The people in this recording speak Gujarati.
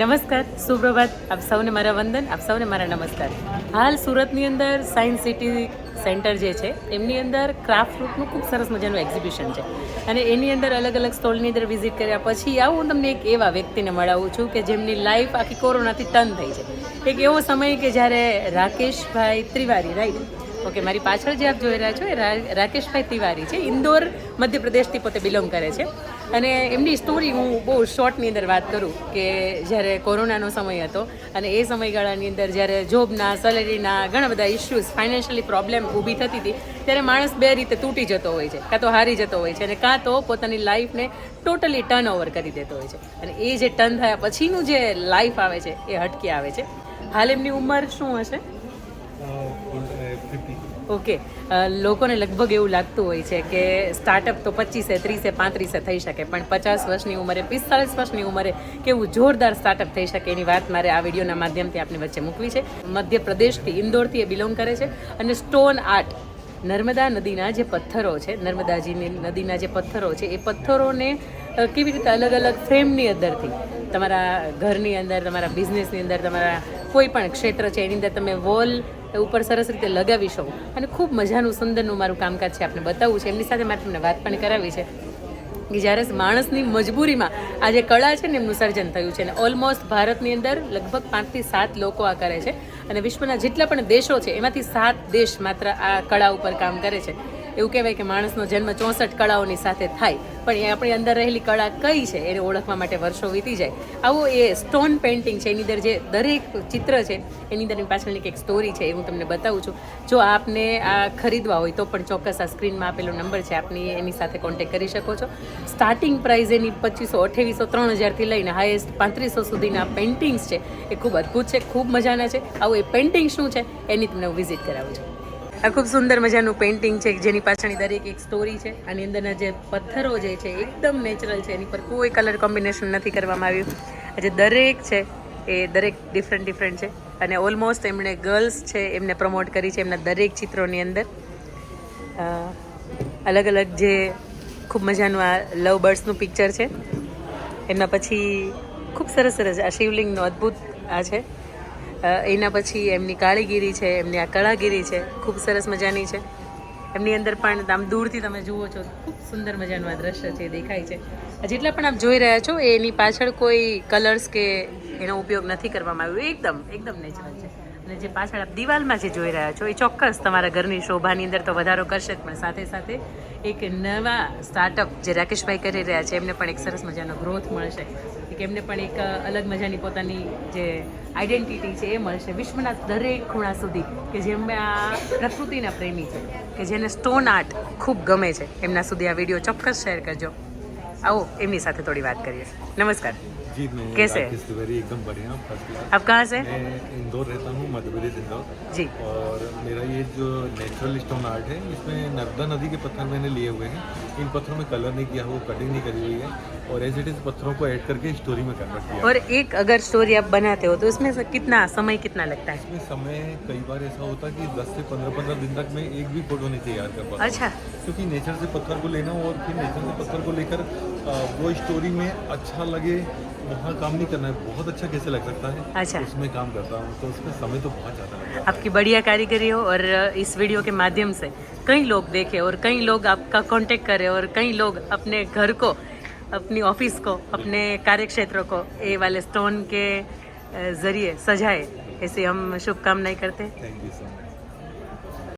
નમસ્કાર, સુપ્રભાત. આપ સૌને મારા વંદન, આપ સૌને મારા નમસ્કાર. હાલ સુરતની અંદર સાયન્સ સિટી સેન્ટર જે છે, એમની અંદર ક્રાફ્ટ ફ્રૂટનું ખૂબ સરસ મજાનું એક્ઝિબિશન છે. અને એની અંદર અલગ અલગ સ્ટોલની અંદર વિઝિટ કર્યા પછી આવું હું તમને એક એવા વ્યક્તિને મળાવું છું કે જેમની લાઈફ આખી કોરોનાથી ટર્ન થઈ છે. એક એવો સમય કે જ્યારે રાકેશભાઈ ત્રિવારી રાઈટ ઓકે મારી પાછળ જે આપ જોઈ રહ્યા છો એ રાકેશભાઈ તિવારી છે. ઇન્દોર મધ્યપ્રદેશથી પોતે બિલોંગ કરે છે. અને એમની સ્ટોરી હું બહુ શોર્ટની અંદર વાત કરું કે જ્યારે કોરોનાનો સમય હતો અને એ સમયગાળાની અંદર જ્યારે જોબના સેલેરીના ઘણા બધા ઇશ્યુઝ ફાઇનાન્શિયલી પ્રોબ્લેમ ઊભી થતી હતી, ત્યારે માણસ બે રીતે તૂટી જતો હોય છે. કાં તો હારી જતો હોય છે અને કાં તો પોતાની લાઈફને ટોટલી ટર્ન ઓવર કરી દેતો હોય છે. અને એ જે ટર્ન થયા પછીનું જે લાઈફ આવે છે, એ હટકી આવે છે. હાલ એમની ઉંમર શું હશે? ઓકે. લોકોને લગભગ એવું લાગતું હોય છે કે સ્ટાર્ટઅપ તો પચીસે ત્રીસે, પાંત્રીસે થઈ શકે, પણ પચાસ વર્ષની ઉંમરે, પિસ્તાલીસ વર્ષની ઉંમરે કેવું જોરદાર સ્ટાર્ટઅપ થઈ શકે એની વાત મારે આ વિડીયોના માધ્યમથી આપની વચ્ચે મૂકવી છે. મધ્યપ્રદેશથી, ઇન્દોરથી એ બિલોંગ કરે છે અને સ્ટોન આર્ટ નર્મદા નદીના જે પથ્થરો છે, નર્મદાજીની નદીના જે પથ્થરો છે, એ પથ્થરોને કેવી રીતે અલગ અલગ ફ્રેમની અંદરથી, તમારા ઘરની અંદર, તમારા બિઝનેસની અંદર, તમારા કોઈ પણ ક્ષેત્ર છે, એની અંદર તમે વોલ ઉપર સરસ રીતે લગાવી શકું. અને ખૂબ મજાનું સુંદરનું મારું કામકાજ છે આપણે બતાવવું છે. એમની સાથે મારે તમને વાત પણ કરાવી છે. કે જ્યારે માણસની મજબૂરીમાં આ જે કળા છે ને એમનું સર્જન થયું છે અને ઓલમોસ્ટ ભારતની અંદર લગભગ પાંચથી સાત લોકો આ કરે છે. અને વિશ્વના જેટલા પણ દેશો છે, એમાંથી સાત દેશ માત્ર આ કળા ઉપર કામ કરે છે. એવું કહેવાય કે માણસનો જન્મ ચોસઠ કળાઓની સાથે થાય, પણ એ આપણી અંદર રહેલી કળા કઈ છે એને ઓળખવા માટે વર્ષો વીતી જાય. આવો એ સ્ટોન પેઇન્ટિંગ છે, એની અંદર જે દરેક ચિત્ર છે, એની અંદર એની પાછળની એક સ્ટોરી છે એ હું તમને બતાવું છું. જો આપને આ ખરીદવા હોય તો પણ ચોક્કસ આ સ્ક્રીનમાં આપેલો નંબર છે, આપની એની સાથે કોન્ટેક્ટ કરી શકો છો. સ્ટાર્ટિંગ પ્રાઇસ એની પચીસો અઠ્યાવીસો ત્રણ હજારથી લઈને હાઈએસ્ટ પાંત્રીસો સુધીના પેઇન્ટિંગ્સ છે, એ ખૂબ અદ્ભુત છે, ખૂબ મજાના છે. આવું એ પેઇન્ટિંગ શું છે, એની તમને હું વિઝિટ કરાવું છું. આ ખૂબ સુંદર મજાનું પેઇન્ટિંગ છે, જેની પાછળની દરેક એક સ્ટોરી છે. આની અંદરના જે પથ્થરો જે છે, એકદમ નેચરલ છે. એની પર કોઈ કલર કોમ્બિનેશન નથી કરવામાં આવ્યું. આજે દરેક છે, એ દરેક ડિફરન્ટ ડિફરન્ટ છે. અને ઓલમોસ્ટ એમણે ગર્લ્સ છે, એમને પ્રમોટ કરી છે એમના દરેક ચિત્રોની અંદર. અલગ અલગ જે ખૂબ મજાનું આ લવ બર્ડ્સનું પિક્ચર છે. એમના પછી ખૂબ સરસ સરસ આ શિવલિંગનો અદ્ભુત આ છે. એના પછી એમની કાળીગીરી છે, એમની આ કળાગીરી છે, ખૂબ સરસ મજાની છે. એમની અંદર પણ આમ દૂરથી તમે જુઓ છો, ખૂબ સુંદર મજાનું આ દ્રશ્ય છે, દેખાય છે. જેટલા પણ આપ જોઈ રહ્યા છો, એની પાછળ કોઈ કલર્સ કે એનો ઉપયોગ નથી કરવામાં આવ્યો. એકદમ એકદમ નેચરલ છે. અને જે પાછળ આપ દિવાલમાં જે જોઈ રહ્યા છો, એ ચોક્કસ તમારા ઘરની શોભાની અંદર તો વધારો કરશે જ, પણ સાથે સાથે એક નવા સ્ટાર્ટઅપ જે રાકેશભાઈ કરી રહ્યા છે, એમને પણ એક સરસ મજાનો ગ્રોથ મળશે. કે એમને પણ એક અલગ મજાની પોતાની જે આઈડેન્ટિટી છે, એ મળશે. વિશ્વના દરેક ખૂણા સુધી કે જેમના પ્રકૃતિના પ્રેમી છે, કે જેને સ્ટોન આર્ટ ખૂબ ગમે છે, એમના સુધી આ વીડિયો ચોક્કસ શેર કરજો. આવો એમની સાથે થોડી વાત કરીએ નમસ્કાર जी मैं कैसे? राकेश तिवारी एकदम बढ़िया फर्स्ट क्लास આપ कहाँ से मैं इंदौर रहता हूँ मध्य प्रदेश इंदौर जी और मेरा ये जो नेचुरल स्टोन आर्ट है इसमें नर्मदा नदी के पत्थर मैंने लिए हुए हैं इन पत्थरों में कलर नहीं किया हुआ कटिंग नहीं करी हुई है और एज इट इज़ पत्थरों को ऐड करके स्टोरी में कन्वर्ट किया। और एक अगर स्टोरी आप बनाते हो तो उसमें कितना समय कितना लगता है? इसमें समय कई बार ऐसा होता है कि 10 से 15 15 दिन तक मैं एक भी फ़ोटो नहीं तैयार कर पाता अच्छा। क्योंकि नेचर से पत्थर को लेना और फिर नेचर से पत्थर को लेकर वो स्टोरी में अच्छा लगे वहाँ काम नहीं करना है बहुत अच्छा कैसे लग सकता है अच्छा। उसमें काम करता हूँ। तो उसमें समय तो बहुत ज़्यादा आपकी बढ़िया कारीगरी हो और इस वीडियो के माध्यम से कई लोग देखें और कई लोग आपका कांटेक्ट करें और कई लोग अपने घर को, अपनी ऑफ़िस को, अपने कार्य क्षेत्र को ए वाले स्टोन के ज़रिए सजाए। ऐसे हम शुभकामनाएँ करते हैं।